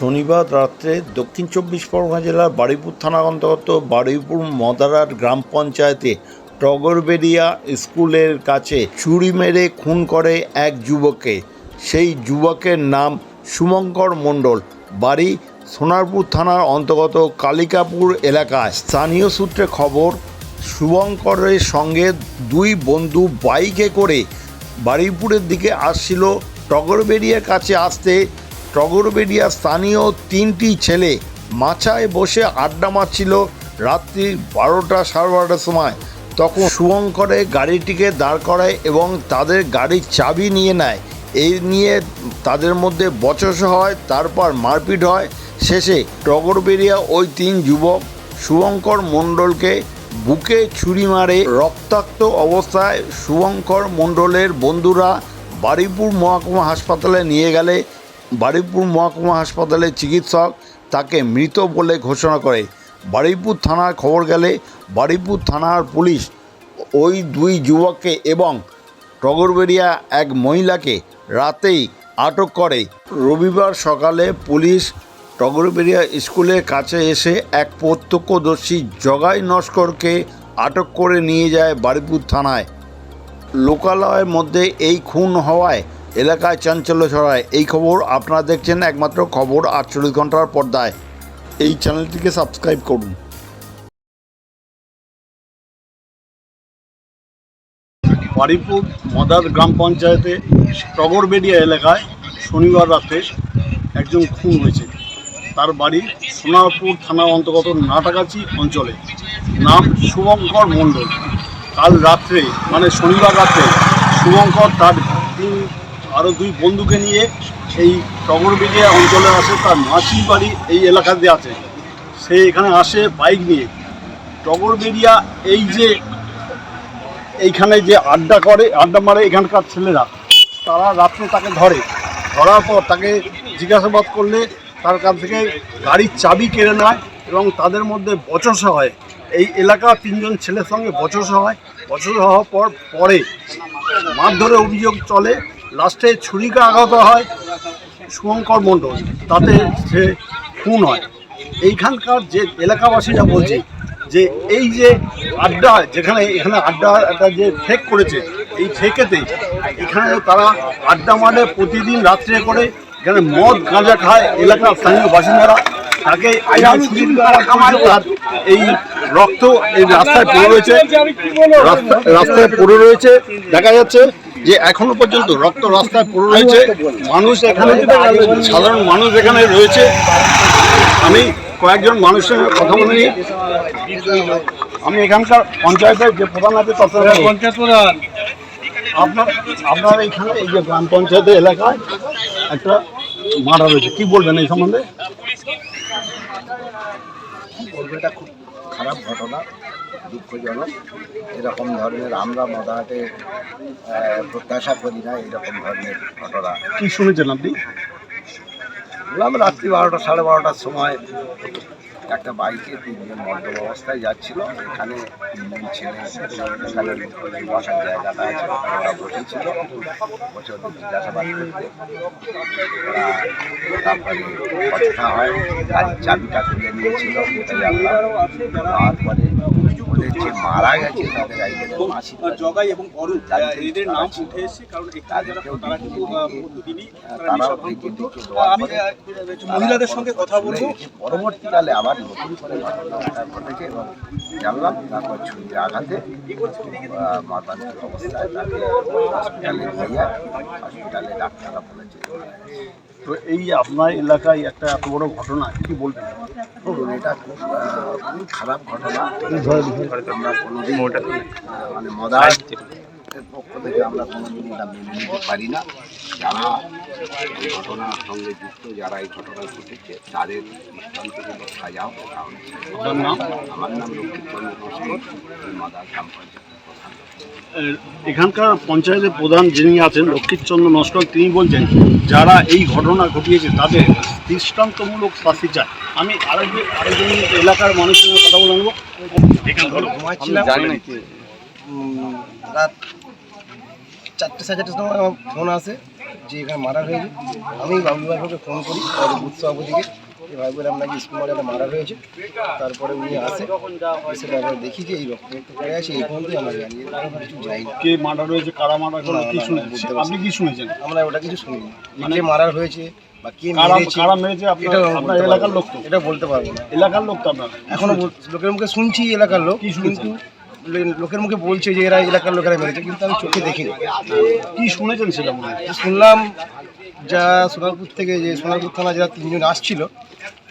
শনিবার রাত্রে দক্ষিণ চব্বিশ পরগনা জেলার বারুইপুর থানা অন্তর্গত বারুইপুর মদারার গ্রাম পঞ্চায়েতে টগরবেরিয়া স্কুলের কাছে চুরি মেরে খুন করে এক যুবককে। সেই যুবকের নাম শুভঙ্কর মণ্ডল। বাড়ি সোনারপুর থানার অন্তর্গত কালিকাপুর এলাকায়। স্থানীয় সূত্রে খবর শুভঙ্করের সঙ্গে দুই বন্ধু বাইকে করে বারুইপুরের দিকে আসছিল। টগরবেরিয়ার কাছে আসতে টগরবেরিয়া স্থানীয় তিনটি ছেলে মাছায় বসে আড্ডা মারছিল রাত্রি বারোটা সাড়ে বারোটার সময়। তখন শুভঙ্করে গাড়িটিকে দাঁড় করায় এবং তাদের গাড়ির চাবি নিয়ে নেয়। এই নিয়ে তাদের মধ্যে বচসা হয়, তারপর মারপিট হয়। শেষে টগরবেরিয়া ওই তিন যুবক শুভঙ্কর মণ্ডলকে বুকে ছুরি মারে। রক্তাক্ত অবস্থায় শুভঙ্কর মণ্ডলের বন্ধুরা বারুইপুর মহকুমা হাসপাতালে নিয়ে গেলে বারুইপুর মহকুমা হাসপাতালের চিকিৎসক তাকে মৃত বলে ঘোষণা করে। বারুইপুর থানার খবর গেলে বারুইপুর থানার পুলিশ ওই দুই যুবককে এবং টগরবেরিয়া এক মহিলাকে রাতেই আটক করে। রবিবার সকালে পুলিশ টগরবেরিয়া স্কুলের কাছে এসে এক প্রত্যক্ষদর্শী জগাই নস্করকে আটক করে নিয়ে যায় বারুইপুর থানায়। লোকালয়ের মধ্যে এই খুন হওয়ায় এলাকায় চাঞ্চল্য ছড়ায়। এই খবর আপনারা দেখছেন একমাত্র খবর আটচল্লিশ ঘণ্টার পর্দায়। এই চ্যানেলটিকে সাবস্ক্রাইব করুন। বারিপুর মদার গ্রাম পঞ্চায়েতে টগরবেড়িয়া এলাকায় শনিবার রাতে একজন খুন হয়েছে। তার বাড়ি সোনারপুর থানার অন্তর্গত নাটাগাছি অঞ্চলে। নাম শুভঙ্কর মণ্ডল। কাল রাত্রে মানে শনিবার রাত্রে শুভঙ্কর তার তিন আরও দুই বন্ধুকে নিয়ে এই টগরবেড়িয়া অঞ্চলে আসে, তার মাসির বাড়ি এই এলাকাতে আছে। সে এখানে আসে বাইক নিয়ে। টগরবেড়িয়া এই যে এইখানে যে আড্ডা করে, আড্ডা মারে এখানকার ছেলেরা। তারা রাত্রে তাকে ধরে। ধরার পর তাকে জিজ্ঞাসাবাদ করলে তার কাছ থেকে গাড়ির চাবি কেড়ে নেয় এবং তাদের মধ্যে বচসা হয়। এই এলাকার তিনজন ছেলের সঙ্গে বচসা হয়। বচসা হওয়ার পর পরে মারধরে অভিযোগ চলে। লাস্টে ছুরিকা আঘাত হয় শুভঙ্কর মণ্ডল। তাতে সে খুন হয়। এইখানকার যে এলাকাবাসীরা বলছে যে এই যে আড্ডা যেখানে এখানে আড্ডা একটা যে ঠেক করেছে, এই ঠেকেতে এখানে তারা আড্ডা মারে, প্রতিদিন রাত্রে করে, এখানে মদ গাঁজা খায় এলাকার স্থানীয় বাসিন্দারা। তাকে এই রক্ত এই রাস্তায় পড়ে রয়েছে। রাস্তা- রাস্তায় পড়ে রয়েছে। দেখা যাচ্ছে যে এখনও পর্যন্ত রক্ত রাস্তায় পড়ে রয়েছে মানুষ এখানে সাধারণ মানুষ এখানে রয়েছে। আমি কয়েকজন মানুষের সঙ্গে কথা বলে। নিই আমি এখানকার পঞ্চায়েতের যে প্রধান আছে তার পঞ্চায়েত প্রধান। আপনার আপনার এখানে এই যে গ্রাম পঞ্চায়েতের এলাকায় একটা মারা রয়েছে কি বলবেন এই সম্বন্ধে? বলব এটা খুব খারাপ ঘটনা। দুঃখজনক। এরকম ধরনের আমরা মদাহাটে প্রত্যাশা করি না এরকম ধরনের ঘটনা। কি শুনেছেন আপনি? বললাম রাত্রি বারোটা সাড়ে বারোটার সময় একটা বাইকে তিনজন মদ্যপ অবস্থায় যাচ্ছিল। এখানে তিনজন ছেলে এখানে বসার জায়গাটা আছে ওরা বসেছিল। বসে ওদের জিজ্ঞাসাবাদ করতে। ওরা তারপরে কথা হয় গাড়ির চাবিটা তুলে নিয়েছিল। এটা জানলাম। তারপরে যে মারা গেছে তাদের জগাই এবং অরূপ এদের নাম। উঠে এসেছে কারণ তাদেরকেও তারা কিন্তু মহিলাদের সঙ্গে কথা বলব। পরবর্তীকালে আবার নতুন করে ঘটেছে এবং জানলাম তারপর ছুরির আঘাতে মাতান্তিক অবস্থায় তাকে হসপিটালে নিয়ে হসপিটালে ডাক্তাররা বলেছে। তো এই আপনার এলাকায় একটা এত বড় ঘটনা কি বলবেন? ধরুন এটা খুব খুবই খারাপ ঘটনা। আমরা কোনোদিন মানে মদার পক্ষ থেকে আমরা কোনোদিন এটা মেনে নিতে পারি না। যারা এই ঘটনার সঙ্গে যুক্ত যারা এই ঘটনা ঘটেছে তাদের দৃষ্টান্তগুলো সাজা হোক কারণ আপনার নাম? আমার নাম লক্ষ্মীচন্দ্র নস্কর মাদার গ্রাম এর এখানকার পঞ্চায়েতের প্রধান যিনি আছেন লক্ষ্মীচন্দ্র নস্কর তিনি বলছেন যারা এই ঘটনা ঘটিয়েছে তাদের দৃষ্টান্তমূলক শাস্তি চায় আমি আরেকজন আরেকজন এলাকার মানুষের সঙ্গে কথা বলে নেব। রাত চারটে সাড়ে চারটের সময় আমার ফোন আসে যে এখানে মারা হয়েছে। আমি বাবু ফোন করি তাদের ভাই বলে আপনাকে স্কুল মারা হয়েছে। তারপরে উনি আসে এসে তারপরে দেখি যে এই রক্ত পড়ে আছে এই পর্যন্তই আমরা জানি আমরা কিছু যাই না। কে মার্ডার রয়েছে কারা মার্ডার না, কি শুনেছেন? আপনি কি শুনেছেন? আমরা ওটা কিছু শুনিনি। মানে কে মারা হয়েছে বা কে মেরেছে কারা মেরেছে আপনার এলাকার লোক তো? এটা বলতে পারব না। এলাকার লোক তো আপনার? এখনও লোকের মুখে শুনছি এলাকার লোক? কিন্তু লোকের মুখে বলছে যে এরা এলাকার লোকেরা মেরেছে কিন্তু আমি চোখে দেখিনি। কি শুনেছেন সেটা মনে হয়? শুনলাম যা সোনারপুর থেকে যে সোনারপুর থানা যারা তিনজন আসছিল,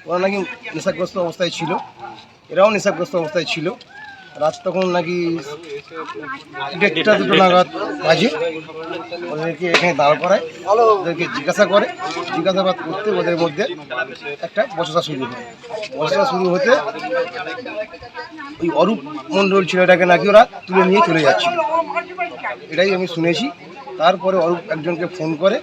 ওরা নাকি নেশাগ্রস্ত অবস্থায় ছিল। এরাও নেশাগ্রস্ত অবস্থায় ছিল। রাত তখন নাকি দেড়টা দুটো নাগাদ বাজে। ওদেরকে এখানে দাঁড় করায়, ওদেরকে জিজ্ঞাসা করে। জিজ্ঞাসাবাদ করতে ওদের মধ্যে একটা বচসা শুরু হয়। বচসা শুরু হতে ওই অরূপ মণ্ডল ছেলেটাকে নাকি ওরা তুলে নিয়ে চলে যাচ্ছিল। এটাই আমি শুনেছি। তারপরে অরূপ একজনকে ফোন করে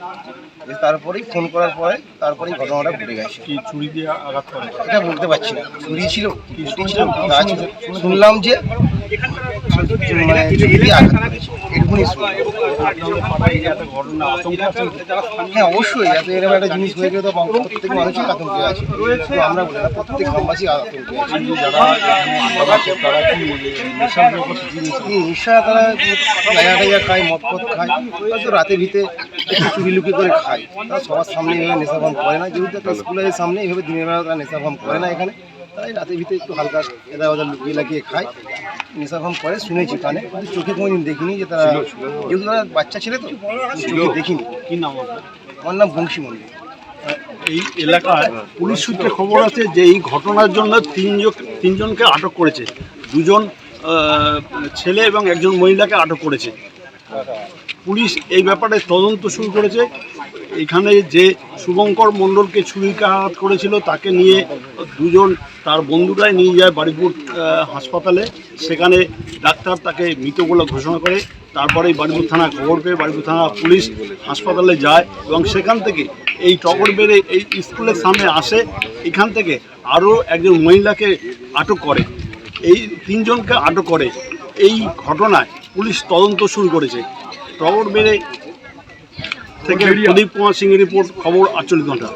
তারপরেই ফোন করার পরে তারপরেই ঘটনাটা ঘটে গেছে। কি চুরি দিয়ে আঘাত করে? এটা বলতে পারছি না। চুরি ছিল কি ছিল ছিল। শুনলাম যে হ্যাঁ অবশ্যই এরকম একটা জিনিস হয়ে গেলে তো প্রত্যেক মানুষই আতঙ্কে আছে। তো আমরা বলি না প্রত্যেক গ্রামবাসী আতঙ্কে আছে। যারা এখানে আটক আছে তারা নেশা? টাইয়া খায় মদ খায় হয়তো রাতে ভিতে চুরি লুকি করে খায়। তারা সবার সামনে এইভাবে নেশা ভাম করে না যেহেতু একটা স্কুলের সামনে এইভাবে দিনের বেলা তারা নেশা ভাম করে না এখানে। তাই রাতে ভিতরে একটু হালকা এদা ওদা লুকিয়ে লাগিয়ে খায় নেশা করে শুনেছি কানে। কিন্তু চোখে কোনোদিন দেখিনি যে তারা যেহেতু তারা বাচ্চা ছেলে তো চোখে দেখিনি। কি নাম আমার নাম বংশী মন্দির এই এলাকায় পুলিশ সূত্রে খবর আছে যে এই ঘটনার জন্য তিনজন তিনজনকে আটক করেছে। দুজন ছেলে এবং একজন মহিলাকে আটক করেছে। পুলিশ এই ব্যাপারে তদন্ত শুরু করেছে। এখানে যে শুভঙ্কর মণ্ডলকে ছুরিকাঘাত করেছিল, তাকে নিয়ে দুজন তার বন্ধুরাই নিয়ে যায় বাড়িপুর হাসপাতালে। সেখানে ডাক্তার তাকে মৃত বলে ঘোষণা করে তারপরে বাড়িপুর থানা খবর পেয়ে বাড়িপুর থানা পুলিশ হাসপাতালে যায় এবং সেখান থেকে এই টগর বেড়ে এই স্কুলের সামনে আসে। এখান থেকে আরও একজন মহিলাকে আটক করে। এই তিনজনকে আটক করে। এই ঘটনায় পুলিশ তদন্ত শুরু করেছে। টগর বেড়ে থেকে প্রদীপ কুমার সিং রিপোর্ট খবর আটচল্লিশ ঘণ্টা।